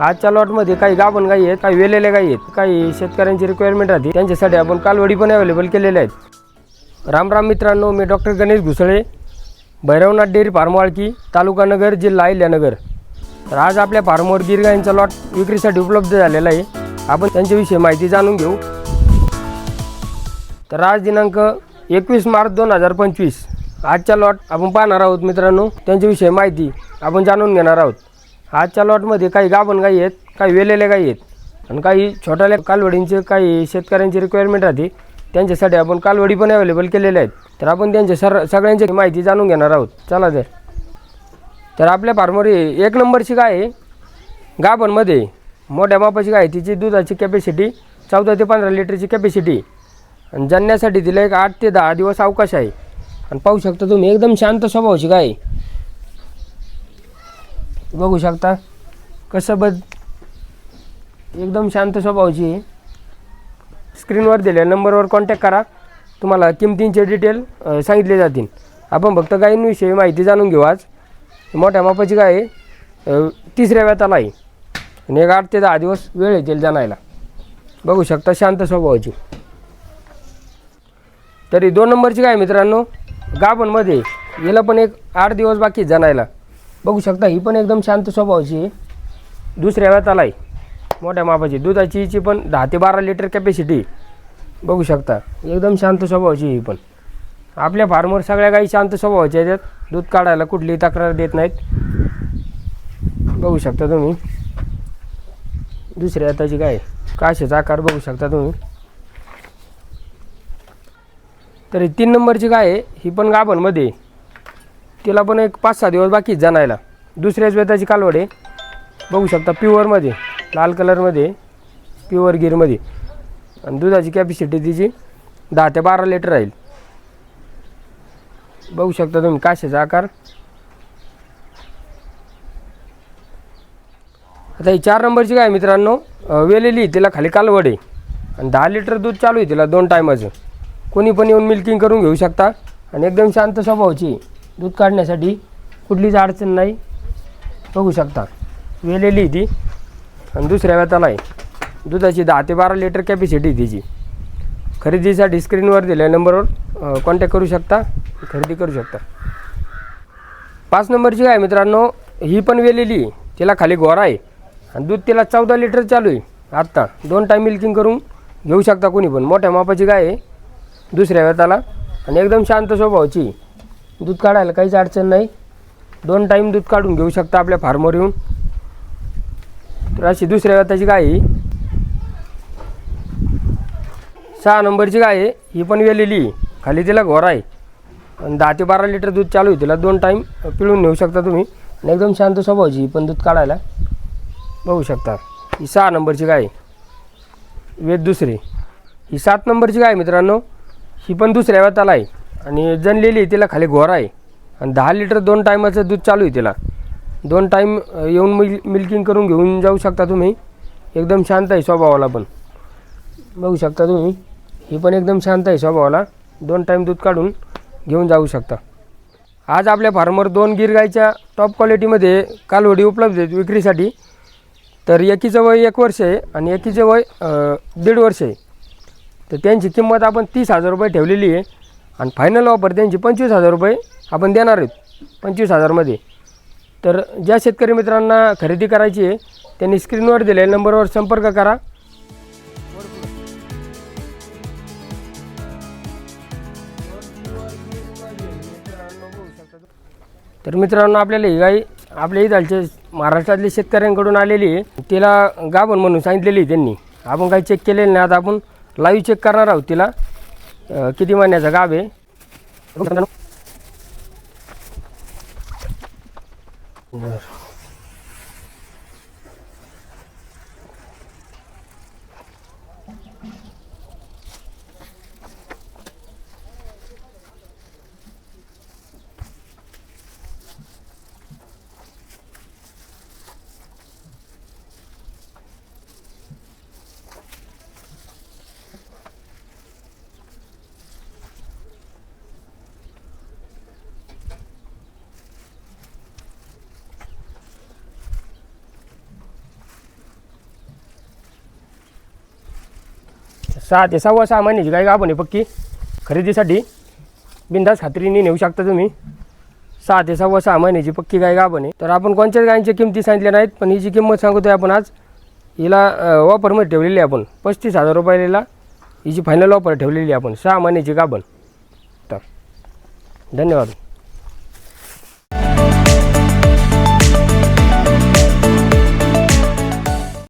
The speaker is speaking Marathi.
आजच्या लॉटमध्ये काही गाभण गाई आहेत काही वेलेल्या गाई आहेत काही शेतकऱ्यांची रिक्वायरमेंट राहते. त्यांच्यासाठी आपण कालवडी पण अवेलेबल केलेल्या आहेत. राम राम मित्रांनो मी डॉक्टर गणेश घुसळे भैरवनाथ डेअरी फार्मवाळकी तालुका नगर जिल्हा अहिल्यानगर. तर आज आपल्या फार्मवर गिरगाईंचा लॉट विक्रीसाठी उपलब्ध झालेला आहे. आपण त्यांच्याविषयी माहिती जाणून घेऊ. तर आज दिनांक एकवीस मार्च दोन हजार पंचवीस. आजच्या लॉट आपण पाहणार आहोत मित्रांनो. त्यांच्याविषयी माहिती आपण जाणून घेणार आहोत. आजच्या लॉटमध्ये काही गाभण गाई आहेत काही वेलेल्या गाई आहेत. आणि काही छोट्याल्या कालवडींचे काही शेतकऱ्यांची रिक्वायरमेंट राहते. त्यांच्यासाठी आपण कालवडी पण अवेलेबल केलेल्या आहेत. तर आपण त्यांच्या सर सगळ्यांची माहिती जाणून घेणार आहोत. चला तर. तर आपल्या फार्मर एक नंबरची गाय आहे. गाभणमध्ये मोठ्या मापाची गाय तिची दुधाची कॅपॅसिटी चौदा ते पंधरा लिटरची कॅपॅसिटी आणि जणण्यासाठी तिला एक आठ ते दहा दिवस अवकाश आहे. आणि पाहू शकता तुम्ही एकदम शांत स्वभावाची गाय आहे. बघू शकता. कसं बद एकदम शांत स्वभावाची आहे. स्क्रीनवर दिलेल्या नंबरवर कॉन्टॅक्ट करा. तुम्हाला किमतींचे डिटेल सांगितले जातील. आपण फक्त गायींविषयी माहिती जाणून घेऊ आज. मोठ्या मापाची गाय तिसऱ्या अ, तिसऱ्या व्याताला आहे आणि एक आठ ते दहा दिवस वेळ येतील जाणायला. बघू शकता शांत स्वभावाची. तरी दोन नंबरची गाय मित्रांनो गाभणमध्ये याला पण एक आठ दिवस बाकी जाणायला. बघू शकता ही पण एकदम शांत स्वभावाची आहे. दुसऱ्या व्याताला आहे. मोठ्या मापाची. दुधाची हिची पण दहा ते बारा लिटर कॅपॅसिटी बघू शकता. एकदम शांत स्वभावाची ही पण. आपल्या फार्मवर सगळ्या गाई शांत स्वभावाच्या आहेत. दूध काढायला कुठलीही तक्रार देत नाहीत. बघू शकता तुम्ही. दुसऱ्या आताची गाय काशेचा आकार बघू शकता तुम्ही. तरी तीन नंबरची गाय आहे. ही पण गाभणमध्ये आहे. तिला पण एक पाच सहा दिवस बाकी जाणायला. दुसऱ्याच वेताची कालवड आहे. बघू शकता प्युअरमध्ये लाल कलरमध्ये प्युअर गिरमध्ये आणि दुधाची कॅपॅसिटी तिची दहा ते बारा लिटर राहील. बघू शकता तुम्ही काशाचा आकार. आता ही चार नंबरची काय मित्रांनो. वेलेली तिला खाली कालवड आहे. आणि दहा लिटर दूध चालू आहे तिला दोन टायमाचं कोणी पण येऊन मिल्किंग करून घेऊ शकता. आणि एकदम शांत स्वभावाची आहे. दूध काढण्यासाठी कुठलीच अडचण नाही. बघू शकता. वेलेली आहे ती. आणि दुसऱ्या व्याताला आहे. दुधाची दहा ते बारा लिटर कॅपॅसिटी तिची. खरेदीसाठी स्क्रीनवर दिल्या नंबरवर कॉन्टॅक्ट करू शकता. खरेदी करू शकता. पाच नंबरची काय मित्रांनो. ही पण वेलेली आहे. तिला खाली गोरा आहे. आणि दूध तिला चौदा लिटर चालू आहे. आत्ता दोन टाईम मिल्किंग करून घेऊ शकता कोणी पण. मोठ्या मापाची गाय आहे. दुसऱ्या वेताला. आणि एकदम शांत स्वभावाची. आहे. दूध काढायला काहीच अडचण नाही. दोन टाईम दूध काढून घेऊ शकता आपल्या फार्मवर येऊन. तर अशी दुसऱ्या वेताची गाय सहा नंबरची गाय आहे. ही पण वेलेली आहे. खाली तिला घोरा आहे. आणि दहा ते बारा लिटर दूध चालू आहे. तिला दोन टाईम पिळून नेऊ शकता तुम्ही. आणि एकदम शांत स्वभावची ही पण दूध काढायला बघू शकता. ही सहा नंबरची गाय वेद दुसरी. ही सात नंबरची गाय मित्रांनो. ही पण दुसऱ्या व्याताला आहे. आणि जनलेली आहे तिला खाली घोरा आहे. आणि दहा लिटर दोन टायमाचं दूध चालू आहे तिला. दोन टाईम येऊन मिल मिल्किंग करून घेऊन जाऊ शकता तुम्ही. एकदम शांत आहे स्वभावाला पण. बघू शकता तुम्ही. ही पण एकदम शांत आहे स्वभावाला. दोन टाईम दूध काढून घेऊन जाऊ शकता. आज आपल्या फार्मर दोन गिर गाईच्या टॉप क्वालिटीमध्ये कालवडी उपलब्ध आहेत विक्रीसाठी. तर एकीचं वय एक वर्ष आहे आणि एकीचं वय दीड वर्ष आहे. तर त्यांची किंमत आपण तीस हजार रुपये ठेवलेली आहे. आणि फायनल ऑफर त्यांची पंचवीस हजार रुपये आपण देणार आहोत पंचवीस हजारमध्ये. तर ज्या शेतकरी मित्रांना खरेदी करायची आहे त्यांनी स्क्रीनवर दिलेल्या नंबरवर संपर्क करा. तर मित्रांनो आपल्याला ही गाई आपल्या इथालच्या महाराष्ट्रातल्या शेतकऱ्यांकडून आलेली आहे. तिला गाभण म्हणून सांगितलेली आहे त्यांनी. आपण काही चेक केलेलं नाही आता आपण लाईव्ह चेक करणार आहोत तिला. अं, किती महिन्याचं गाव आहे बरं. सहा ते सव्वा सहा महिन्याची गाय गाभण आहे पक्की? खरेदीसाठी बिंदास खात्रीने नेऊ शकता तुम्ही. सहा ते सव्वा सहा महिन्याची पक्की गाय गाभण आहे. तर आपण कोणत्याच गायींच्या किमती सांगितल्या नाहीत पण हिची किंमत सांगतोय आपण आज. हिला ऑफरमध्ये ठेवलेली आहे आपण. पस्तीस हजार रुपयाला हिची फायनल ऑफर ठेवलेली आहे आपण. सहा महिन्याची गाभण. तर धन्यवाद.